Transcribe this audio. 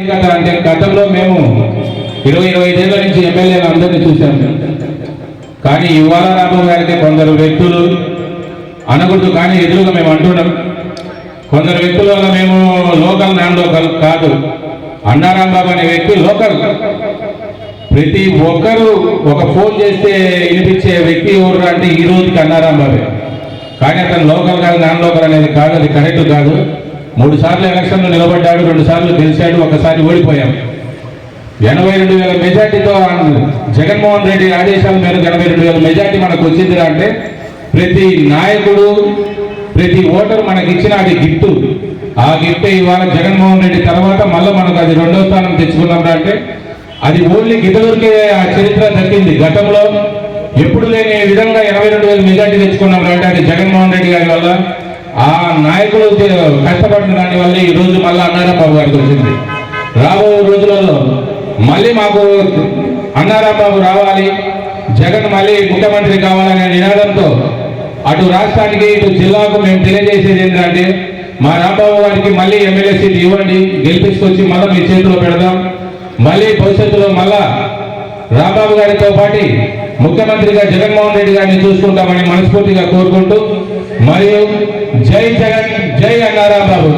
అంటే గతంలో మేము ఇరవై ఇరవై ఐదేళ్ళ నుంచి ఎమ్మెల్యేలు అందరినీ చూశాము కానీ ఇవాళ రాబోయే గారికి కొందరు వ్యక్తులు అనకూడదు కానీ ఎదురుగా మేము అంటున్నాం కొందరు వ్యక్తుల వల్ల మేము లోకల్ నాన్ లోకల్ కాదు. అన్నారాంబాబు అనే వ్యక్తి లోకల్. ప్రతి ఒక్కరూ ఒక ఫోన్ చేస్తే వినిపించే వ్యక్తి ఎవరు అంటే ఈ రోజుకి అన్నారాంబాబే కానీ అతను లోకల్ కాదు నాన్ లోకల్ అనేది కాదు అది కరెక్ట్ కాదు. మూడు సార్లు ఎలక్షన్లో నిలబడ్డాడు రెండు సార్లు గెలిచాడు ఒకసారి ఓడిపోయాం. ఎనభై రెండు వేల మెజార్టీతో జగన్మోహన్ రెడ్డి ఆదేశాల మేరకు ఎనభై రెండు వేల మెజార్టీ మనకు వచ్చిందిరా అంటే ప్రతి నాయకుడు ప్రతి ఓటర్ మనకి ఇచ్చిన అది గిఫ్ట్. ఆ గిఫ్ట్ ఇవాళ జగన్మోహన్ రెడ్డి తర్వాత మళ్ళీ మనకు అది రెండో స్థానం తెచ్చుకున్నాం అంటే అది ఓన్లీ గిద్దలూరికే ఆ చరిత్ర దక్కింది. గతంలో ఎప్పుడు లేని విధంగా ఎనభై రెండు వేల మెజార్టీ తెచ్చుకున్నాం అంటే అది జగన్మోహన్ రెడ్డి గారి వల్ల ఆ నాయకులు కష్టపడిన దాని వల్ల ఈ రోజు మళ్ళీ అన్నారాబాబు గారికి వచ్చింది. రాబోయే రోజులలో మళ్ళీ మాకు అన్నారాబాబు రావాలి జగన్ మళ్ళీ ముఖ్యమంత్రి కావాలనే నినాదంతో అటు రాష్ట్రానికి ఇటు జిల్లాకు మేము తెలియజేసేది ఏంటంటే మా రాంబాబు గారికి మళ్ళీ ఎమ్మెల్యే సీట్ ఇవ్వండి గెలిపించుకొచ్చి మళ్ళీ మీ చేతిలో పెడదాం. మళ్ళీ భవిష్యత్తులో మళ్ళా రాంబాబు గారితో పాటు ముఖ్యమంత్రిగా జగన్మోహన్ రెడ్డి గారిని చూసుకుంటామని మనస్ఫూర్తిగా కోరుకుంటూ మరియు జై జగన్ జై అన్నారాం బాబు.